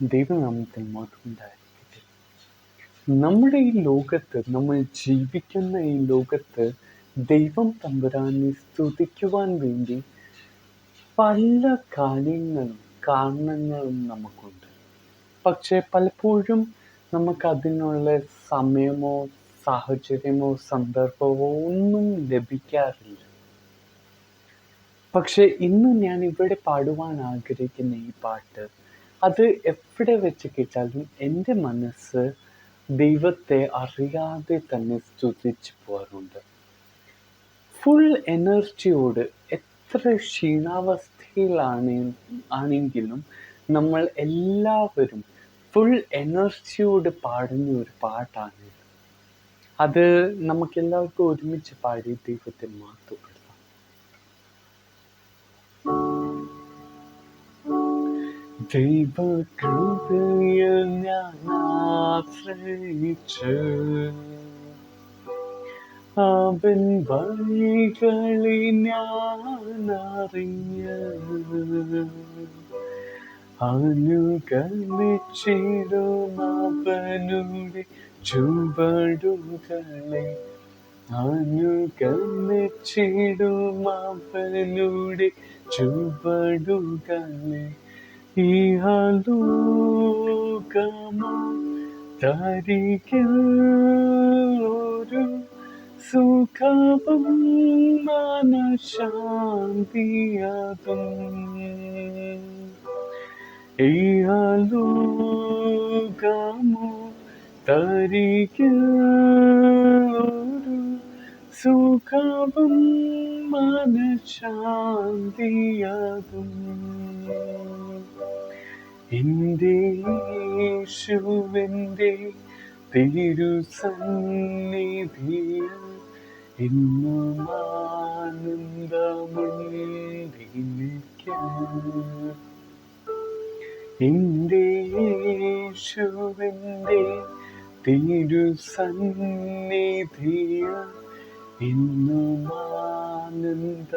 ദൈവനാമത്തിൽ മാത്രമുണ്ടായിരിക്കട്ടെ നമ്മുടെ ഈ ലോകത്ത് നമ്മൾ ജീവിക്കുന്ന ഈ ലോകത്ത് ദൈവം തമ്പുരാനെ സ്തുതിക്കുവാൻ വേണ്ടി പല കാര്യങ്ങളും കാരണങ്ങളും നമുക്കുണ്ട്. പക്ഷെ പലപ്പോഴും നമുക്കതിനുള്ള സമയമോ സാഹചര്യമോ സന്ദർഭമോ ഒന്നും ലഭിക്കാറില്ല. പക്ഷെ ഇന്ന് ഞാൻ ഇവിടെ പാടുവാൻ ആഗ്രഹിക്കുന്ന ഈ പാട്ട് അത് എവിടെ വെച്ച് കേട്ടാലും എന്റെ മനസ്സ് ദൈവത്തെ അറിയാതെ തന്നെ സ്തുതിച്ചു പോകാറുണ്ട്. ഫുൾ എനർജിയോട് എത്ര ക്ഷീണാവസ്ഥയിലാണ് ആണെങ്കിലും നമ്മൾ എല്ലാവരും ഫുൾ എനർജിയോട് പാടുന്ന ഒരു പാട്ടാണ് അത് നമുക്കെല്ലാവർക്കും ഒരുമിച്ച് പാടി ദൈവത്തെ മാറ്റുക ദൈവകൃപയിൽ ഞാൻ ആശ്രയിച്ച്. അവൻ വഴികളെ ഞാൻ അവനുടെ ചുവടുകളെ. അനുഗമിച്ചിടും അവനുടെ ചുവടുകളെ. ഇഹലോകമോ തരികിൽ ഒരു സുഖവും മനഃശാന്തിയതും. ഇഹലോകമോ തരികിൽ ഒരു സുഖവും മനഃശാന്തിയതും. എന്റെ യേശുവിന്റെ തിരുസന്നിധിയിൽ എന്നും ആനന്ദമുണ്ടിരിക്കാൻ എന്റെ യേശുവിന്റെ തിരുസന്നിധിയിൽ എന്നും ആനന്ദമുണ്ടിരിക്കാൻ